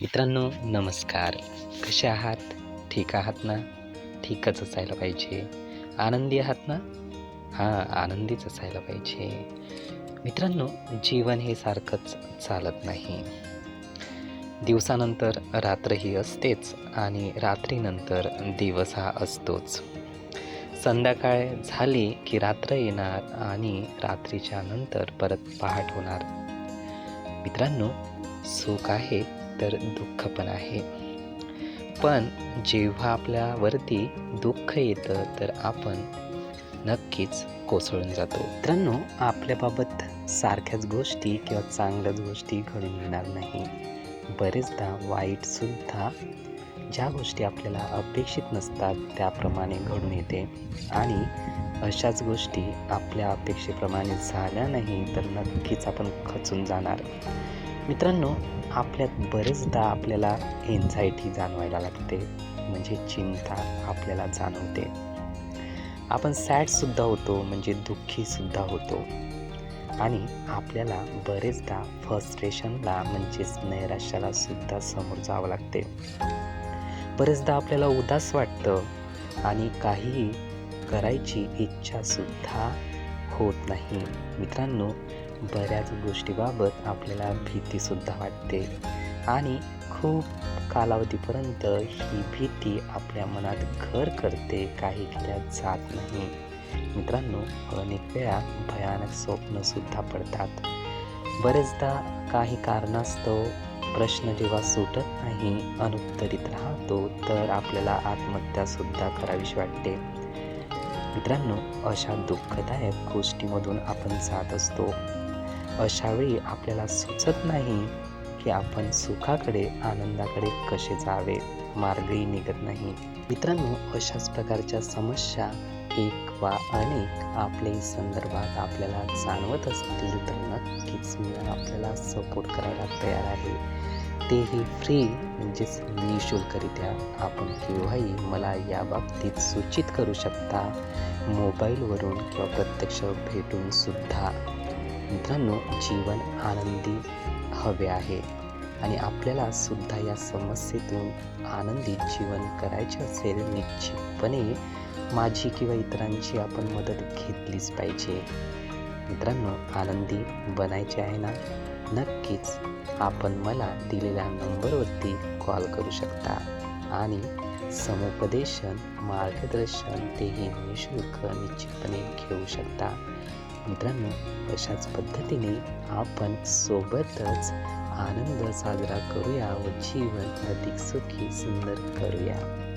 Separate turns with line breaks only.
मित्रांनो नमस्कार. कसे आहात? ठीक आहात ना? ठीकच असायला पाहिजे. आनंदी आहात ना? हां आनंदीच असायला पाहिजे. मित्रांनो जीवन हे सारखंच चालत नाही. दिवसानंतर रात्रही असतेच आणि रात्रीनंतर दिवस हा असतोच. संध्याकाळ झाली की रात्र येणार आणि रात्रीच्या नंतर परत पहाट होणार. मित्रांनो सुख आहे तर दुःख पण आहे. पण जेव्हा आपल्यावरती दुःख येतं तर आपण नक्कीच कोसळून जातो. मित्रांनो आपल्याबाबत सारख्याच गोष्टी किंवा चांगल्याच गोष्टी घडून येणार नाही. बरेचदा वाईटसुद्धा ज्या गोष्टी आपल्याला अपेक्षित नसतात त्याप्रमाणे घडून येते. आणि अशाच गोष्टी आपल्या अपेक्षेप्रमाणे झाल्या नाही तर नक्कीच आपण खचून जाणार. मित्रांनो आपल्यात बरेचदा आपल्याला एन्झायटी जाणवायला लागते म्हणजे चिंता आपल्याला जाणवते. आपण सॅडसुद्धा होतो म्हणजे दुःखीसुद्धा होतो. आणि आपल्याला बरेचदा फ्रस्ट्रेशनला म्हणजेच नैराश्याला सुद्धा समोर जावं लागते. बरेचदा आपल्याला उदास वाटतं आणि काहीही करायची इच्छासुद्धा होत नाही. मित्रांनो बऱ्याच गोष्टीबाबत आपल्याला भीतीसुद्धा वाटते. आणि खूप कालावधीपर्यंत ही भीती आपल्या मनात घर करते काही केल्या जात नाही. मित्रांनो अनेक वेळा भयानक स्वप्नसुद्धा पडतात. बरेचदा काही कारणास्तव प्रश्न जेव्हा सुटत नाही अनुत्तरित राहतो तर आपल्याला आत्महत्यासुद्धा करावीशी वाटते. मित्रांनो अशा दुःखदायक गोष्टीमधून आपण जात असतो. अशावेळी आपल्याला सुचत नाही की आपण सुखाकडे आनंदाकडे कसे जावे? मार्गही निघत नाही. मित्रांनो अशाच प्रकारच्या समस्या एक वा अनेक आपले संदर्भात आपल्याला जाणवत असतील तर नक्कीच मी आपल्याला सपोर्ट करायला तयार आहे. तेही फ्री म्हणजेच निशुल्करित्या. आपण केव्हाही मला या बाबतीत सूचित करू शकता. मोबाईलवरून किंवा प्रत्यक्ष भेटून सुद्धा मित्रांनो जीवन आनंदी हवे आहे. आणि आपल्याला सुद्धा या समस्येतून आनंदी जीवन करायचे असेल निश्चितपणे माझी किंवा इतरांची आपण मदत घेतलीच पाहिजे. मित्रांनो आनंदी बनायचे आहे ना? नक्कीच आपण मला दिलेल्या नंबरवरती कॉल करू शकता. आणि समुपदेशन मार्गदर्शन तेही निशुल्क निश्चितपणे घेऊ शकता. मित्रांनो अशाच पद्धतीने आपण सोबतच आनंद साजरा करूया व जीवन अधिक सुखी सुंदर करूया.